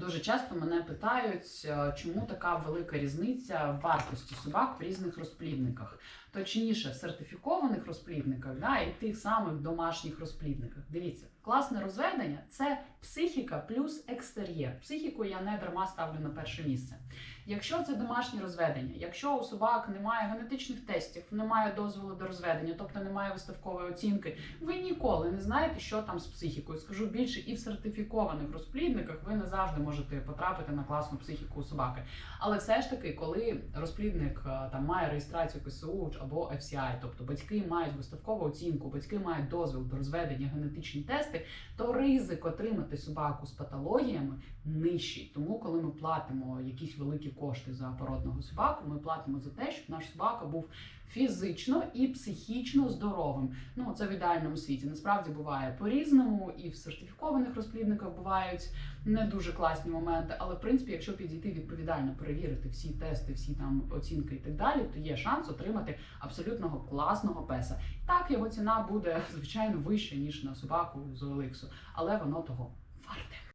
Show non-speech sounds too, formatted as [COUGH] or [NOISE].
Дуже часто мене питають, е, чому така велика різниця в вартості собак в різних розплідниках. Точніше, в сертифікованих розплідниках да, і тих самих домашніх розплідниках. Дивіться, класне розведення це психіка плюс екстер'єр. Психіку я не дарма ставлю на перше місце. Якщо це домашнє розведення, якщо у собак немає генетичних тестів, немає дозволу до розведення, тобто немає виставкової оцінки, ви ніколи не знаєте, що там з психікою. Скажу більше, і в сертифікованих розплідниках ви не завжди можете потрапити на класну психіку у собаки. Але все ж таки, коли розплідник е, там має реєстрацію КСУ або FCI, тобто батьки мають виставкову оцінку, батьки мають дозвіл до розведення генетичні тести, то ризик отримати собаку з патологіями нижчий. Тому, коли ми платимо якісь великі кошти за породного собаку, ми платимо за те, щоб наш собака був фізично і психічно здоровим. Ну це в ідеальному світі. Насправді буває по-різному, і в сертифікованих розплідниках бувають не дуже класні моменти. Але в принципі, якщо підійти відповідально перевірити всі тести, всі там оцінки і так далі, то є шанс отримати абсолютного класного песа. Так його ціна буде [LAUGHS] звичайно вища ніж на собаку Олексу, але воно того.